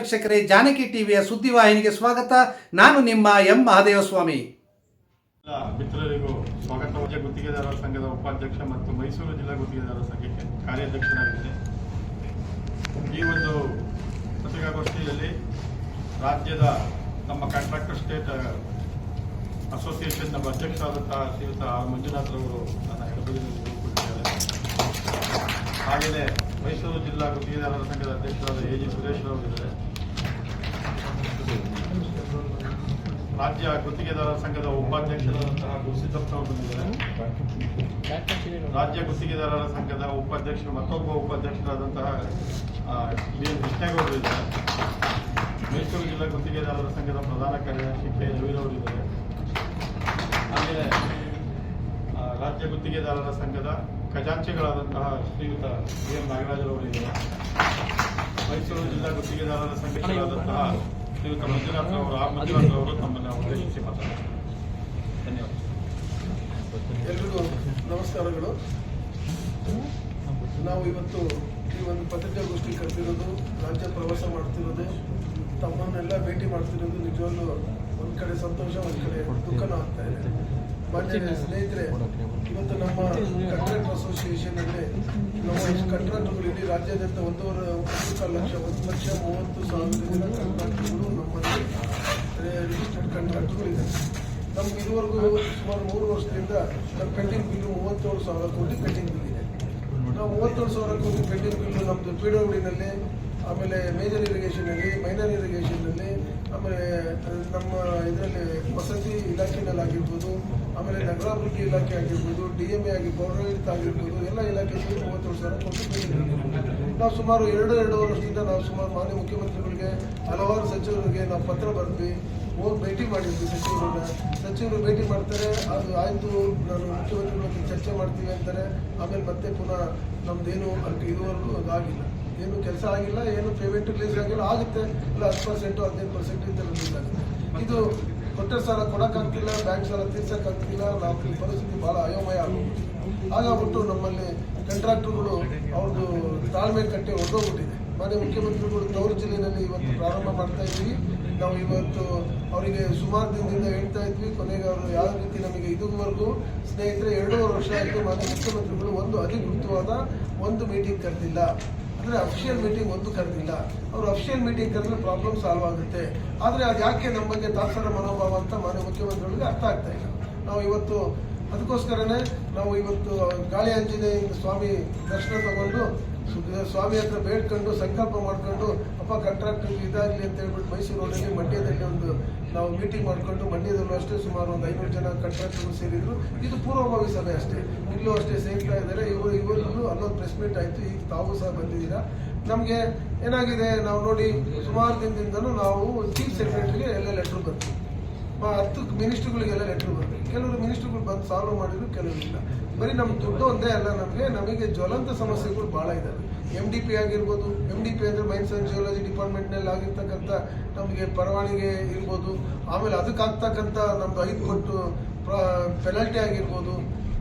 ವೀಕ್ಷಕರೇ, ಜಾನಕಿ ಟಿವಿಯ ಸುದ್ದಿವಾಹಿನಿಗೆ ಸ್ವಾಗತ. ನಾನು ನಿಮ್ಮ ಎಂ. ಮಹಾದೇವಸ್ವಾಮಿ. ಎಲ್ಲ ಮಿತ್ರರಿಗೂ ಸ್ವಾಗತ. ಗುತ್ತಿಗೆದಾರರ ಸಂಘದ ಉಪಾಧ್ಯಕ್ಷ ಮತ್ತು ಮೈಸೂರು ಜಿಲ್ಲಾ ಗುತ್ತಿಗೆದಾರರ ಸಂಘಕ್ಕೆ ಕಾರ್ಯಾಧ್ಯಕ್ಷನಾಗಿದ್ದೇನೆ ಈ ಒಂದು ಪತ್ರಿಕಾಗೋಷ್ಠಿಯಲ್ಲಿ ರಾಜ್ಯದ ನಮ್ಮ ಕಾಂಟ್ರಾಕ್ಟರ್ ಸ್ಟೇಟ್ ಅಸೋಸಿಯೇಷನ್ ನಮ್ಮ ಅಧ್ಯಕ್ಷರಾದಂತಹ ಶ್ರೀಯುತ ಆರ್. ಮಂಜುನಾಥ್ ರವರು ನನ್ನ ಎಡಬದಿಯಲ್ಲಿ ಹಾಗೆಯೇ ಮೈಸೂರು ಜಿಲ್ಲಾ ಗುತ್ತಿಗೆದಾರರ ಸಂಘದ ಅಧ್ಯಕ್ಷರಾದ ಎ. ಜಿ. ಸುರೇಶ್ ಇದ್ದಾರೆ. ರಾಜ್ಯ ಗುತ್ತಿಗೆದಾರರ ಸಂಘದ ಉಪಾಧ್ಯಕ್ಷರಾದಂತಹ ಗುರುಸಿದ್ದಪ್ಪ ಅವರು ಬಂದಿದ್ದಾರೆ. ರಾಜ್ಯ ಗುತ್ತಿಗೆದಾರರ ಸಂಘದ ಉಪಾಧ್ಯಕ್ಷ ಮತ್ತೊಬ್ಬ ಉಪಾಧ್ಯಕ್ಷರಾದಂತಹ ಕೃಷ್ಣೇಗೌಡರು ಇದ್ದಾರೆ. ಮೈಸೂರು ಜಿಲ್ಲಾ ಗುತ್ತಿಗೆದಾರರ ಸಂಘದ ಪ್ರಧಾನ ಕಾರ್ಯದರ್ಶಿ ಕೆ. ರವಿರವರು ಇದ್ದಾರೆ. ಹಾಗೆಯೇ ರಾಜ್ಯ ಗುತ್ತಿಗೆದಾರರ ಸಂಘದ ಖಜಾಂಚಿಗಳಾದಂತಹ ಶ್ರೀಯುತ ಬಿ ಎಂ ನಾಗರಾಜರವರು ಇದ್ದಾರೆ. ಮೈಸೂರು ಜಿಲ್ಲಾ ಗುತ್ತಿಗೆದಾರರ ಸಂಘಟನೆಯಾದಂತಹ ಶ್ರೀಯುತ ಮಂಜುನಾಥ್ ಅವರು ಆರ್ ಮಂಜುನಾಥ್ ಅವರು ತಮ್ಮನ್ನು ಉದ್ದೇಶಿಸಿ ಮಾತನಾಡುತ್ತಾರೆ ಧನ್ಯವಾದ ಎಲ್ರಿಗೂ ನಮಸ್ಕಾರಗಳು. ನಾವು ಇವತ್ತು ಈ ಒಂದು ಪತ್ರಿಕಾಗೋಷ್ಠಿ ಕರೆದಿರೋದು ರಾಜ್ಯ ಪ್ರವಾಸ ಮಾಡ್ತಿರೋದು ತಮ್ಮನ್ನೆಲ್ಲ ಭೇಟಿ ಮಾಡ್ತಿರೋದು ನಿಜವಾಗ್ಲೂ ಒಂದ್ ಕಡೆ ಸಂತೋಷ ಒಂದ್ ಕಡೆ ದುಃಖನೂ ಆಗ್ತಾ ಇದೆ. ಮಾನ್ಯ ಸ್ನೇಹಿತರೆ ಇವತ್ತು ನಮ್ಮ ಕಂಟ್ರಾಕ್ಟರ್ ಅಸೋಸಿಯೇಷನ್ ಅಲ್ಲಿ ನಮ್ಮ ಕಂಟ್ರಾಕ್ಟರ್ಗಳು ಇಡೀ ರಾಜ್ಯಾದ್ಯಂತ ಒಂದೂವರೆ ಒಂದು ಲಕ್ಷ ಒಂದು ಲಕ್ಷ ಮೂವತ್ತು ಸಾವಿರ ಜನ ಕಂಟ್ರಾಕ್ಟರ್ಗಳು ನಮ್ಮಲ್ಲಿ ರಿಜಿಸ್ಟರ್ಡ್ ಕಂಟ್ರಾಕ್ಟರ್ಗಳು ನಮ್ಗೆ ಇದುವರೆಗೂ ಸುಮಾರು ಮೂರು ವರ್ಷದಿಂದ ನಮ್ಮ ಪೆಂಡಿಂಗ್ ಬಿಲ್ಲು ಮೂವತ್ತೇಳು ಸಾವಿರ ಕೋಟಿ ಪೆಂಡಿಂಗ್ ಬಿಲ್ ಇದೆ. ನಾವು ಮೂವತ್ತೇಳು ಸಾವಿರ ಕೋಟಿ ಪೆಂಡಿಂಗ್ ಬಿಲ್ಲು ನಮ್ಮದು ಪಿ ಆಮೇಲೆ ಮೇಜರ್ ಇರಿಗೇಷನಲ್ಲಿ ಮೈನರ್ ಇರಿಗೇಷನಲ್ಲಿ ಆಮೇಲೆ ನಮ್ಮ ಇದರಲ್ಲಿ ವಸತಿ ಇಲಾಖೆನಲ್ಲಿ ಆಗಿರ್ಬೋದು, ಆಮೇಲೆ ನಗರಾಭಿವೃದ್ಧಿ ಇಲಾಖೆ ಆಗಿರ್ಬೋದು ಡಿ ಎಂ ಎ ಆಗಿ ಪೌರಾಡಳಿತ ಆಗಿರ್ಬೋದು, ಎಲ್ಲ ಇಲಾಖೆ ಸೇರಿ ಮೂವತ್ತೇಳು ಸಾವಿರ ಕೋಟಿ ಪೆಂಡಿಂಗ್ ನಾವು ಸುಮಾರು ಎರಡು ಎರಡು ವರ್ಷದಿಂದ ನಾವು ಸುಮಾರು ಮಾನ್ಯ ಮುಖ್ಯಮಂತ್ರಿಗಳಿಗೆ, ಹಲವಾರು ಸಚಿವರಿಗೆ ನಾವು ಪತ್ರ ಬರೆದ್ವಿ, ಹೋಗಿ ಭೇಟಿ ಮಾಡಿದ್ವಿ ಸಚಿವರನ್ನ. ಸಚಿವರು ಭೇಟಿ ಮಾಡ್ತಾರೆ, ಅದು ಆಯಿತು, ನಾನು ಮುಖ್ಯಮಂತ್ರಿಗಳ ಚರ್ಚೆ ಮಾಡ್ತೀವಿ ಅಂತಾರೆ, ಆಮೇಲೆ ಮತ್ತೆ ಪುನಃ ನಮ್ದೇನು ಅಲ್ಲಿ ಇದುವರೆಗೂ ಅದಾಗಿಲ್ಲ. ಏನು ಕೆಲಸ ಆಗಿಲ್ಲ, ಏನು ಪೇಮೆಂಟ್ ರಿಲೀಸ್ ಆಗಿಲ್ಲ, ಆಗುತ್ತೆ. ಇಲ್ಲ, ಹತ್ತು ಪರ್ಸೆಂಟು ಹದಿನೈದು ಪರ್ಸೆಂಟ್ ಅಂತ ಇದು ಕೊಟ್ಟ ಸಾಲ ಕೊಡೋಕ್ಕಾಗ್ತಿಲ್ಲ ಬ್ಯಾಂಕ್ ಸಾಲ ತೀರ್ಸೋಕ್ಕಾಗ್ತಿಲ್ಲ ನಾವು ಪರಿಸ್ಥಿತಿ ಭಾಳ ಅಯೋಮಯ ಆಗೋಗ್ಬಿಟ್ಟಿದೆ ಹಾಗಾಗ್ಬಿಟ್ಟು ನಮ್ಮಲ್ಲಿ ಕಂಟ್ರಾಕ್ಟರ್ಗಳು ಅವ್ರದ್ದು ತಾಳ್ಮೆ ಕಟ್ಟೆ ಹೊರಟೋಗ್ಬಿಟ್ಟಿದೆ ಮಾನ್ಯ ಮುಖ್ಯಮಂತ್ರಿಗಳು ತವರು ಜಿಲ್ಲೆಯಲ್ಲಿ ಇವತ್ತು ಪ್ರಾರಂಭ ಮಾಡ್ತಾ ಇದ್ದೀವಿ ನಾವು ಇವತ್ತು ಅವರಿಗೆ ಸುಮಾರು ದಿನದಿಂದ ಹೇಳ್ತಾ ಇದ್ವಿ. ಕೊನೆಗೆ ಅವರು ಯಾವ ರೀತಿ ನಮಗೆ ಇದುವರೆಗೂ ಸ್ನೇಹಿತರೆ, ಎರಡೂವರೆ ವರ್ಷ ಆಯಿತು ಮಾನ್ಯ ಮುಖ್ಯಮಂತ್ರಿಗಳು ಒಂದು ಅಧಿಕೃತವಾದ ಒಂದು ಮೀಟಿಂಗ್ ಕರೆದಿಲ್ಲ. ಅಂದರೆ ಅಫಿಷಿಯಲ್ ಮೀಟಿಂಗ್ ಒಂದು ಕರೆದಿಲ್ಲ. ಅವರು ಅಫಿಷಿಯಲ್ ಮೀಟಿಂಗ್ ಕರೆದ್ರೆ ಪ್ರಾಬ್ಲಮ್ ಸಾಲ್ವ್ ಆಗುತ್ತೆ. ಆದರೆ ಅದು ಯಾಕೆ ನಮ್ಮ ಬಗ್ಗೆ ತಾತ್ಸರ ಮನೋಭಾವ ಅಂತ ಮಾನ್ಯ ಮುಖ್ಯಮಂತ್ರಿಗಳಿಗೆ ಅರ್ಥ ಆಗ್ತಾ ಇಲ್ಲ. ನಾವು ಇವತ್ತು ಅದಕ್ಕೋಸ್ಕರನೇ ನಾವು ಇವತ್ತು ಗಾಳಿ ಆಂಜನೇಯ ಸ್ವಾಮಿ ದರ್ಶನ ತಗೊಂಡು ಸ್ವಾಮಿ ಹತ್ರ ಬೇಡ್ಕೊಂಡು ಸಂಕಲ್ಪ ಮಾಡ್ಕೊಂಡು, ಅಪ್ಪ ಕಂಟ್ರಾಕ್ಟರ್ ಇದಾಗಲಿ ಅಂತ ಹೇಳ್ಬಿಟ್ಟು ಮೈಸೂರು ರೋಡಲ್ಲಿ ಮಂಡ್ಯದಲ್ಲಿ ಒಂದು ನಾವು ಮೀಟಿಂಗ್ ಮಾಡ್ಕೊಂಡು, ಮಂಡ್ಯದಲ್ಲೂ ಅಷ್ಟೇ ಸುಮಾರು ಒಂದು ಐನೂರು ಜನ ಕಾಂಟ್ರಾಕ್ಟರ್ಗಳು ಸೇರಿದ್ರು. ಇದು ಪೂರ್ವಭಾವಿ ಸಭೆ ಅಷ್ಟೇ. ಇಲ್ಲೂ ಅಷ್ಟೇ ಸೇರ್ತಾ ಇದ್ದಾರೆ. ಇವರು ಇವರಲ್ಲೂ ಅಲ್ಲೊಂದು ಪ್ರೆಸ್ ಮೀಟ್ ಆಯಿತು. ಈಗ ತಾವು ಸಹ ಬಂದಿದ್ದೀರಾ? ನಮಗೆ ಏನಾಗಿದೆ? ನಾವು ನೋಡಿ ಸುಮಾರು ದಿನದಿಂದನೂ ನಾವು ಚೀಫ್ ಸೆಕ್ರೆಟರಿಗೆ ಎಲ್ಲ ಲೆಟ್ರ್ ಬರ್ತೀವಿ. ಹತ್ತು ಮಿನಿಸ್ಟ್ರುಗಳಿಗೆಲ್ಲ ಲೆಟ್ರ್ ಬರ್ತೀವಿ. ಕೆಲವರು ಮಿನಿಸ್ಟ್ರುಗಳು ಬಂದು ಸಾಲ್ವ್ ಮಾಡಿದ್ರು, ಕೆಲವರು ಇಲ್ಲ. ಬರೀ ನಮ್ಮ ದುಡ್ಡು ಒಂದೇ ಅಲ್ಲ ನಮಗೆ. ನಮಗೆ ಜ್ವಲಂತ ಸಮಸ್ಯೆಗಳು ಭಾಳ ಇದ್ದಾವೆ ಎಂ ಡಿ ಪಿ ಆಗಿರ್ಬೋದು. ಎಂ ಡಿ ಪಿ ಅಂದರೆ ಮೈನ್ಸ್ ಆ್ಯಂಡ್ ಜಿಯೋಲಜಿ ಡಿಪಾರ್ಟ್ಮೆಂಟ್ನಲ್ಲಿ ಆಗಿರ್ತಕ್ಕಂಥ ನಮಗೆ ಪರವಾನಿಗೆ ಇರ್ಬೋದು. ಆಮೇಲೆ ಅದಕ್ಕಾಗ್ತಕ್ಕಂಥ ನಮ್ದು ಐದು ಕೊಟ್ಟು ಪೆನಾಲ್ಟಿ ಆಗಿರ್ಬೋದು.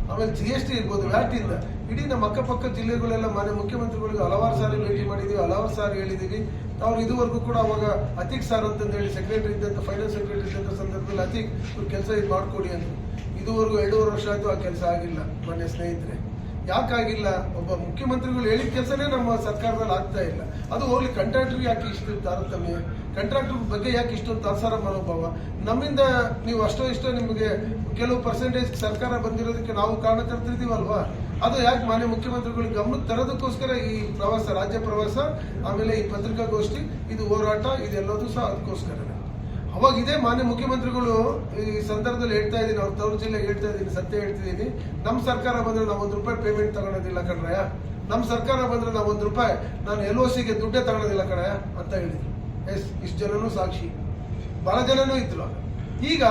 ಆಮೇಲೆ ಜಿ ಎಸ್ ಟಿ ಇರ್ಬೋದು ವ್ಯಾಟಿಂದ ಇಡೀ ನಮ್ಮ ಅಕ್ಕಪಕ್ಕ ಜಿಲ್ಲೆಗಳೆಲ್ಲ ಮಾನ್ಯ ಮುಖ್ಯಮಂತ್ರಿಗಳಿಗೆ ಹಲವಾರು ಸಾರಿ ಭೇಟಿ ಮಾಡಿದ್ದೀವಿ ಹಲವಾರು ಸಾರಿ ಹೇಳಿದ್ದೀವಿ ಅವ್ರು ಇದುವರೆಗೂ ಕೂಡ ಅವಾಗ ಅತಿಕ್ ಸಾರ್ ಅಂತಂದು ಹೇಳಿ ಸೆಕ್ರೆಟರಿ ಇದ್ದಂಥ ಫೈನಾನ್ಸ್ ಸೆಕ್ರೆಟರಿ ಇದ್ದಂಥ ಸಂದರ್ಭದಲ್ಲಿ ಅತಿಕ್ ಇವ್ರ ಕೆಲಸ ಇದು ಮಾಡಿಕೊಡಿ ಅಂತ ಇದುವರೆಗೂ ಎರಡೂವರೆ ವರ್ಷ ಆಯಿತು ಆ ಕೆಲಸ ಆಗಿಲ್ಲ, ಮಾನ್ಯ ಸ್ನೇಹಿತರೆ. ಯಾಕಾಗಿಲ್ಲ ಒಬ್ಬ ಮುಖ್ಯಮಂತ್ರಿಗಳು ಹೇಳಿದ ಕೆಲಸನೇ ನಮ್ಮ ಸರ್ಕಾರದಲ್ಲಿ ಆಗ್ತಾ ಇಲ್ಲ. ಅದು ಹೋಗ್ಲಿ ಕಂಟ್ರಾಕ್ಟರ್ಗೆ ಯಾಕೆ ಇಷ್ಟು ತಾರತಮ್ಯ? ಕಂಟ್ರಾಕ್ಟರ್ ಬಗ್ಗೆ ಯಾಕೆ ಇಷ್ಟೊಂದು ತಾತ್ಸಾರ ಮನೋಭಾವ? ನಮ್ಮಿಂದ ನೀವು ಅಷ್ಟೋ ಇಷ್ಟೋ ನಿಮಗೆ ಕೆಲವು ಪರ್ಸೆಂಟೇಜ್ ಸರ್ಕಾರ ಬಂದಿರೋದಕ್ಕೆ ನಾವು ಕಾರಣ ತರ್ತಿದ್ದೀವಲ್ವಾ? ಅದು ಯಾಕೆ ಮಾನ್ಯ ಮುಖ್ಯಮಂತ್ರಿಗಳಿಗೆ ಗಮನ ತರೋದಕ್ಕೋಸ್ಕರ ಈ ಪ್ರವಾಸ, ರಾಜ್ಯ ಪ್ರವಾಸ, ಆಮೇಲೆ ಈ ಪತ್ರಿಕಾಗೋಷ್ಠಿ, ಇದು ಹೋರಾಟ ಇದೆಲ್ಲದೂ ಸಹ ಅದಕ್ಕೋಸ್ಕರ. ಅವಾಗ ಇದೇ ಮಾನ್ಯ ಮುಖ್ಯಮಂತ್ರಿಗಳು ಈ ಸಂದರ್ಭದಲ್ಲಿ ಹೇಳ್ತಾ ಇದ್ದೀನಿ, ಅವ್ರ ತವರು ಜಿಲ್ಲೆಗೆ ಹೇಳ್ತಾ ಇದ್ದೀನಿ, ಸತ್ಯ ಹೇಳ್ತಿದ್ದೀನಿ ನಮ್ಮ ಸರ್ಕಾರ ಬಂದರೆ ನಾವು ಒಂದು ರೂಪಾಯಿ ಪೇಮೆಂಟ್ ತಗೊಳ್ಳೋದಿಲ್ಲ ಕಣ್ರಯ್ಯ. ನಮ್ಮ ಸರ್ಕಾರ ಬಂದರೆ ನಾವು ಒಂದು ರೂಪಾಯಿ, ನಾನು ಎಲ್ ಒ ಸಿಗೆ ದುಡ್ಡೇ ತಗೊಳ್ಳೋದಿಲ್ಲ ಕಣಯ್ಯ ಅಂತ ಹೇಳಿದ್ರು. ಎಸ್, ಇಷ್ಟು ಜನನೂ ಸಾಕ್ಷಿ. ಭಾಳ ಜನನೂ ಇದ್ರು. ಈಗ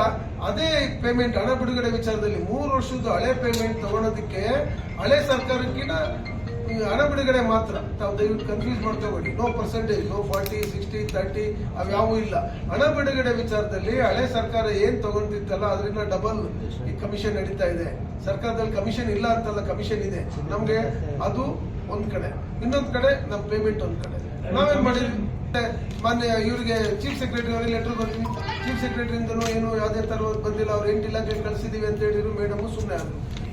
ಅದೇ ಪೇಮೆಂಟ್ ಹಣ ಬಿಡುಗಡೆ ವಿಚಾರದಲ್ಲಿ ಮೂರು ವರ್ಷದ ಹಳೆ ಪೇಮೆಂಟ್ ತಗೊಳೋದಕ್ಕೆ ಹಳೆ ಸರ್ಕಾರಕ್ಕಿಂತ ಹಣ ಬಿಡುಗಡೆ ಮಾತ್ರ. ತಾವು ದಯವಿಟ್ಟು ಕನ್ಫ್ಯೂಸ್ ಮಾಡ್ಕೋಬೇಡಿ no percentage no forty sixty thirty ಅವ್ಯಾವೂ ಇಲ್ಲ. ಹಣ ಬಿಡುಗಡೆ ವಿಚಾರದಲ್ಲಿ ಹಳೆ ಸರ್ಕಾರ ಏನು ತಗೊಂಡಿತ್ತಲ್ಲ, ಅದರಿಂದ ಡಬಲ್ ಈ ಕಮಿಷನ್ ನಡೀತಾ ಇದೆ. ಸರ್ಕಾರದಲ್ಲಿ ಕಮಿಷನ್ ಇಲ್ಲ ಅಂತಲ್ಲ ಕಮಿಷನ್ ಇದೆ. ನಮ್ಗೆ ಅದು ಒಂದ್ ಕಡೆ. ಇನ್ನೊಂದು ಕಡೆ ನಮ್ಮ ಪೇಮೆಂಟ್ ಒಂದ್ ಕಡೆ. ನಾವೇನು ಮಾಡಿದ್ವಿ? ಮಾನ್ಯ ಇವರಿಗೆ ಚೀಫ್ ಸೆಕ್ರೆಟರಿ ಅವರಿಗೆ ಲೆಟರ್ ಬರ್ತೀವಿ ಚೀಫ್ ಸೆಕ್ರೆಟರಿಯಿಂದನೂ ಏನು ಯಾವುದೇ ಥರ ಬಂದಿಲ್ಲ. ಅವ್ರು ಎಂಟು ಇಲಾಖೆ ಕಳಿಸಿದ್ದೀವಿ ಅಂತ ಹೇಳಿದ್ರು. ಮೇಡಮ್ ಸುಮ್ಮನೆ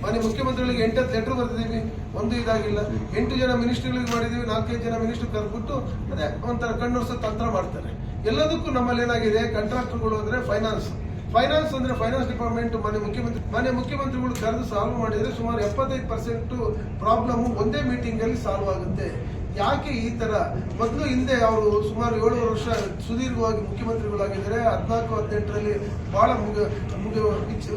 ಮನೆ ಮುಖ್ಯಮಂತ್ರಿಗಳಿಗೆ ಎಂಟತ್ತು ಲೆಟರ್ ಬರ್ತಿದ್ದೀವಿ ಒಂದು ಇದಾಗಿಲ್ಲ. ಎಂಟು ಜನ ಮಿನಿಸ್ಟ್ರಿಗಳಿಗೆ ಮಾಡಿದ್ದೀವಿ ನಾಲ್ಕೈದು ಜನ ಮಿನಿಸ್ಟರ್ ಕರ್ಬಿಟ್ಟು ಅದೇ ಒಂಥರ ಕಣ್ಣೊರ್ಸೋ ತಂತ್ರ ಮಾಡ್ತಾರೆ. ಎಲ್ಲದಕ್ಕೂ ನಮ್ಮಲ್ಲಿ ಏನಾಗಿದೆ? ಕಾಂಟ್ರಾಕ್ಟರ್ಗಳು ಅಂದರೆ ಫೈನಾನ್ಸ್ ಫೈನಾನ್ಸ್ ಅಂದರೆ ಫೈನಾನ್ಸ್ ಡಿಪಾರ್ಟ್ಮೆಂಟ್ ಮನೆ ಮುಖ್ಯಮಂತ್ರಿ ಮನೆ ಮುಖ್ಯಮಂತ್ರಿಗಳು ಕರೆದು ಸಾಲ್ವ್ ಮಾಡಿದರೆ ಸುಮಾರು ಎಪ್ಪತ್ತೈದು ಪರ್ಸೆಂಟು ಪ್ರಾಬ್ಲಮ್ ಒಂದೇ ಮೀಟಿಂಗಲ್ಲಿ ಸಾಲ್ವ್ ಆಗುತ್ತೆ. ಯಾಕೆ ಈ ತರ? ಮೊದಲು ಹಿಂದೆ ಅವರು ಸುಮಾರು ಏಳು ವರ್ಷ ಸುದೀರ್ಘವಾಗಿ ಮುಖ್ಯಮಂತ್ರಿಗಳಾಗಿದ್ದಾರೆ ಹದಿನಾಲ್ಕು, ಹದಿನೆಂಟರಲ್ಲಿ ಬಹಳ ಮುಗ-